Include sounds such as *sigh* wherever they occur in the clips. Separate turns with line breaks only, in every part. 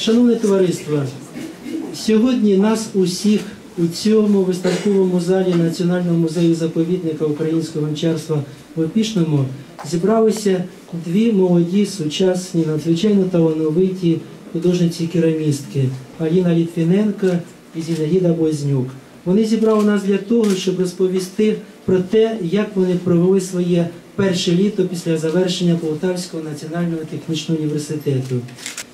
Шановне товариство, сьогодні нас усіх у цьому виставковому залі Національного музею заповідника українського гончарства в Опішному зібралися дві молоді, сучасні, надзвичайно талановиті художниці-керамістки Аліна Літвіненко і Зінаїда Вознюк. Вони зібрали нас для того, щоб розповісти про те, як вони провели своє перше літо після завершення Полтавського національного технічного університету.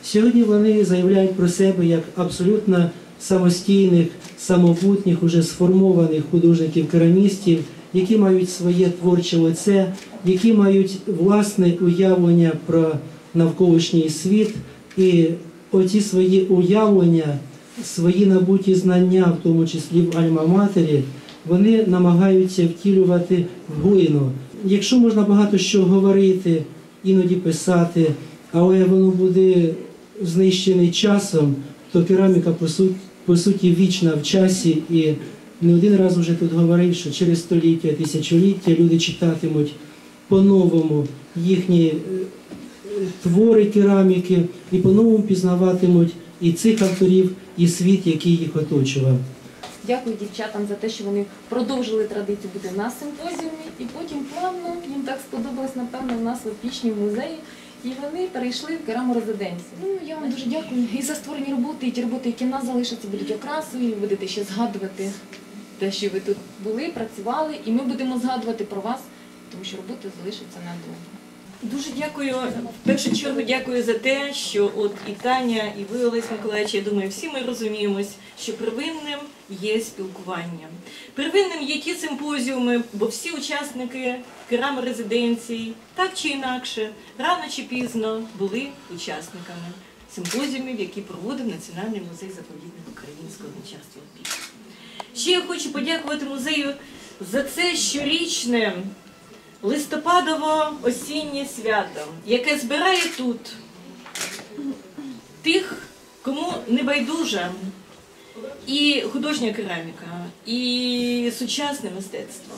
Сьогодні вони заявляють про себе як абсолютно самостійних, самобутніх, уже сформованих художників-керамістів, які мають своє творче лице, які мають власне уявлення про навколишній світ, і оці свої уявлення, свої набуті знання, в тому числі в Альма-Матері, вони намагаються втілювати в глину. Якщо можна багато що говорити, іноді писати, але воно буде знищений часом, то кераміка по суті, по суті вічна в часі. І не один раз вже тут говорив, що через століття, тисячоліття люди читатимуть по-новому їхні е, твори кераміки і по-новому пізнаватимуть і цих авторів, і світ, який їх оточував.
Дякую дівчатам за те, що вони продовжили традицію бути на симпозіумі, і потім плавно їм так сподобалось, напевно, у нас в опічній музеї. І вони перейшли в кераморезиденцію. Ну я вам дуже дякую і за створені роботи, і ті роботи, які в нас залишаться, будуть окрасою, ви будете ще згадувати те, що ви тут були, працювали, і ми будемо згадувати про вас, тому що роботи залишаться надовго.
Дуже дякую. В першу чергу дякую за те, що от і Таня, і ви, Олесь Миколаївич, я думаю, всі ми розуміємось, що первинним є спілкування. Первинним є ті симпозіуми, бо всі учасники кераморезиденцій, так чи інакше, рано чи пізно були учасниками симпозіумів, які проводив Національний музей заповідник українського гончарства «Опік». Ще я хочу подякувати музею за це щорічне листопадово-осіннє свято, яке збирає тут тих, кому не байдужа і художня кераміка, і сучасне мистецтво.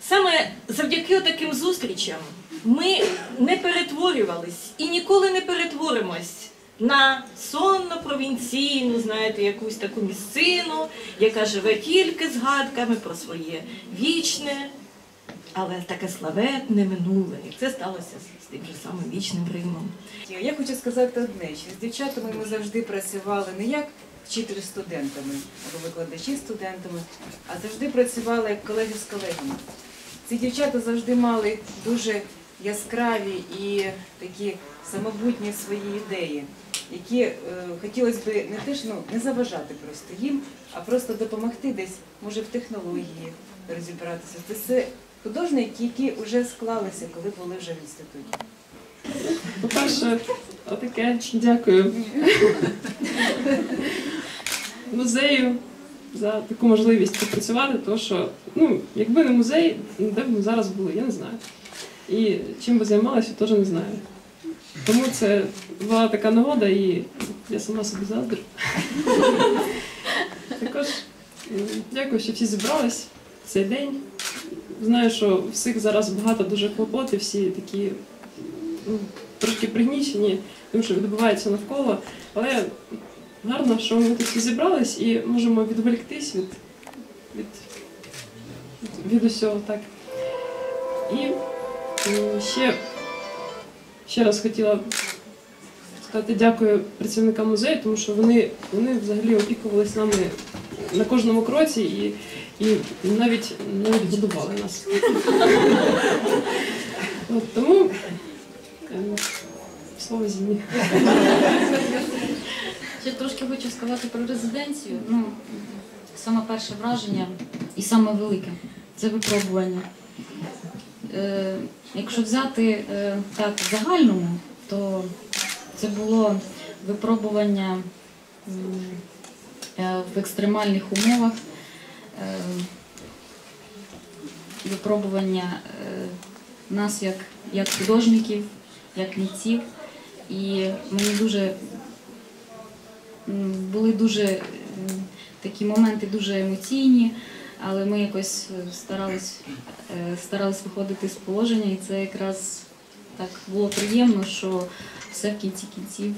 Саме завдяки таким зустрічам ми не перетворювались і ніколи не перетворимось на сонно провінційну, знаєте, якусь таку місцину, яка живе тільки згадками про своє вічне, але таке славетне минуле. І це сталося з тим же самим вічним Римом.
Я хочу сказати одне, що з дівчатами ми завжди працювали не як вчителі студентами або викладачі з студентами, а завжди працювали як колеги з колегами. Ці дівчата завжди мали дуже яскраві і такі самобутні свої ідеї, які е, хотілося б не те, що ну, не заважати просто їм, а просто допомогти десь, може, в технології розібратися. Це художники, які вже склалися, коли були вже в інституті.
По-перше, отаке дякую музею за таку можливість попрацювати, тому що ну, якби не музей, де б ми зараз були, я не знаю. І чим би займалася, теж не знаю. Тому це була така нагода, і я сама собі заздрю. Також дякую, що всі зібрались в цей день. Знаю, що всіх зараз багато дуже клопот, і всі такі ну, трошки пригнічені тим, що відбувається навколо. Але гарно, що ми тут всі зібрались і можемо відволіктись від, від, від, від усього так. І ще, ще раз хотіла сказати дякую працівникам музею, тому що вони, вони взагалі опікувалися нами на кожному кроці і, і навіть навіть годували нас. От, тому е, слово Зіні.
Ще трошки хочу сказати про резиденцію. Ну, саме перше враження і саме велике це випробування. Е, якщо взяти е, так в загальному, то це було випробування е, в екстремальних умовах, випробування е, нас як, як художників, як митців. І мені дуже були дуже такі моменти дуже емоційні, але ми якось е, старались, е, старались виходити з положення, і це якраз так було приємно, що все в кінці кінців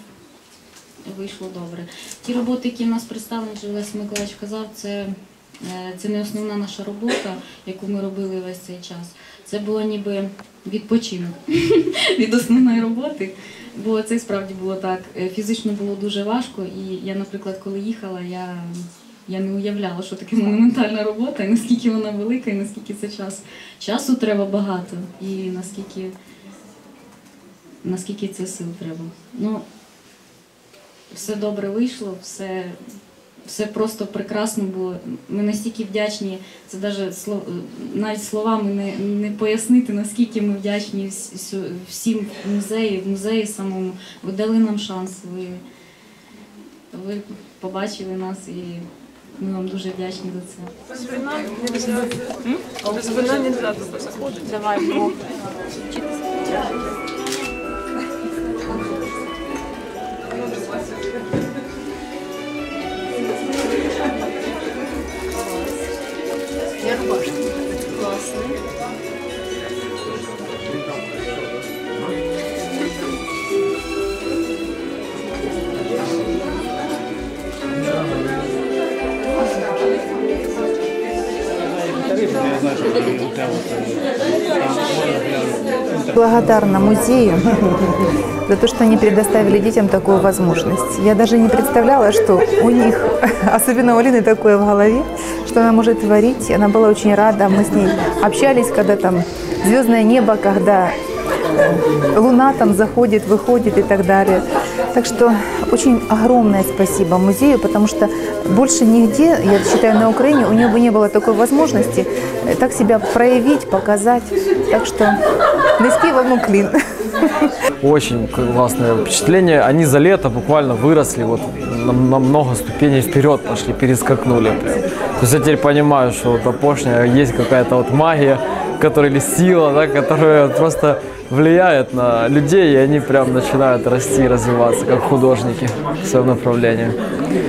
вийшло добре. Ті роботи, які в нас представлені, вже Олесь Миколаївич казав, це, це не основна наша робота, яку ми робили весь цей час. Це було ніби відпочинок *laughs* від основної роботи. Бо це справді було так. Е, Фізично було дуже важко, і я, наприклад, коли їхала, я, я не уявляла, що таке монументальна робота, і наскільки вона велика, і наскільки це час. Часу треба багато, і наскільки, наскільки це сил треба. Ну, все добре вийшло, все, все просто прекрасно було. Ми настільки вдячні, це навіть, слов, навіть словами не, не пояснити, наскільки ми вдячні всім в музеї, в музеї самому. Ви дали нам шанс, ви, ви побачили нас і ми вам дуже вдячні за це.
Без вина не.
Давай, Бог.
Благодарна музею за то, что они предоставили детям такую возможность. Я даже не представляла, что у них, *laughs* особенно у Алины, такое в голове, что она может творить. Она была очень рада. Мы с ней общались, когда там звездное небо, когда э, луна там заходит, выходит и так далее. Так что очень огромное спасибо музею, потому что больше нигде, я считаю, на Украине у нее бы не было такой возможности так себя проявить, показать. Так что низкий вам уклин.
Очень классное впечатление. Они за лето буквально выросли, вот на, на много ступеней вперед пошли, перескакнули прям. То есть я теперь понимаю, что вот опошня есть какая-то вот магия, которая или сила, да, которая просто влияет на людей, и они прям начинают расти и развиваться, как художники в своем направлении.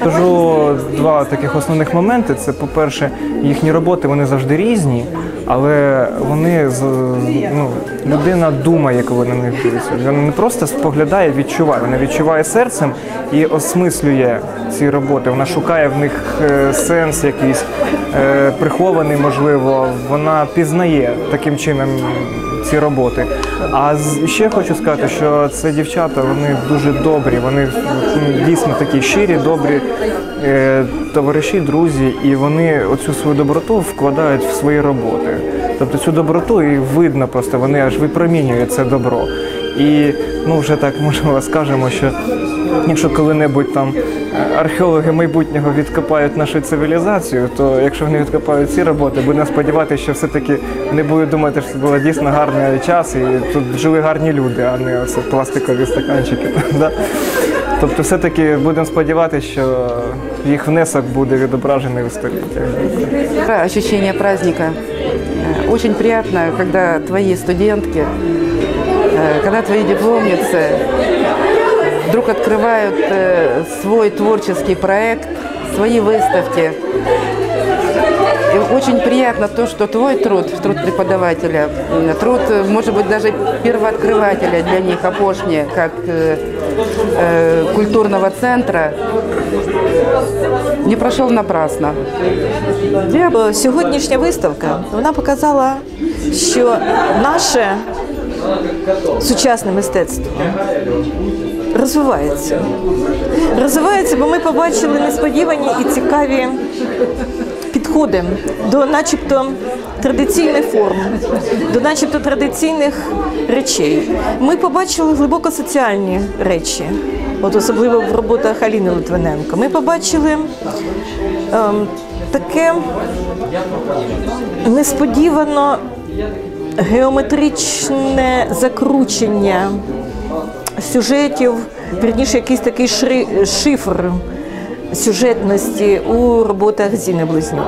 Кажу два таких основних моменти. Це, по-перше, їхні роботи вони завжди різні, Але вони ну, людина думає, коли на них дивиться. Вона не просто споглядає, відчуває. Вона відчуває серцем і осмислює ці роботи. Вона шукає в них е, сенс якийсь е, прихований, можливо. Вона пізнає таким чином ці роботи. А ще хочу сказати, що це дівчата, вони дуже добрі, вони дійсно такі щирі, добрі е, товариші, друзі, і вони оцю свою доброту вкладають в свої роботи. Тобто цю доброту і видно просто, вони аж випромінюють це добро. І ну вже так можливо скажемо, що якщо коли-небудь там е, археологи майбутнього відкопають нашу цивілізацію, то якщо вони відкопають ці роботи, будемо сподіватися, що все-таки не будуть думати, що це був дійсно гарний час, і тут жили гарні люди, а не оце пластикові стаканчики. *laughs* Тобто, все-таки будемо сподіватися, що їх внесок буде відображений у історії.
Ощущение праздника. Э, Очень приятно, когда твои студентки, когда твои дипломницы вдруг открывают э, свой творческий проект, свои выставки. И очень приятно то, что твой труд, труд преподавателя, труд, э, может быть, даже первооткрывателя для них, Апошни, как э, э, культурного центра, не прошел напрасно.
Бо Сьогоднішня виставка вона показала, що наше сучасне мистецтво розвивається. Розвивається, бо ми побачили несподівані і цікаві підходи до начебто традиційних форм, до начебто традиційних речей. Ми побачили глибоко соціальні речі, от особливо в роботах Аліни Литвиненко. Ми побачили ем, таке несподівано геометричне закручення сюжетів, вірніше, якийсь такий шри- шифр сюжетності у роботах Зіни Близнюк.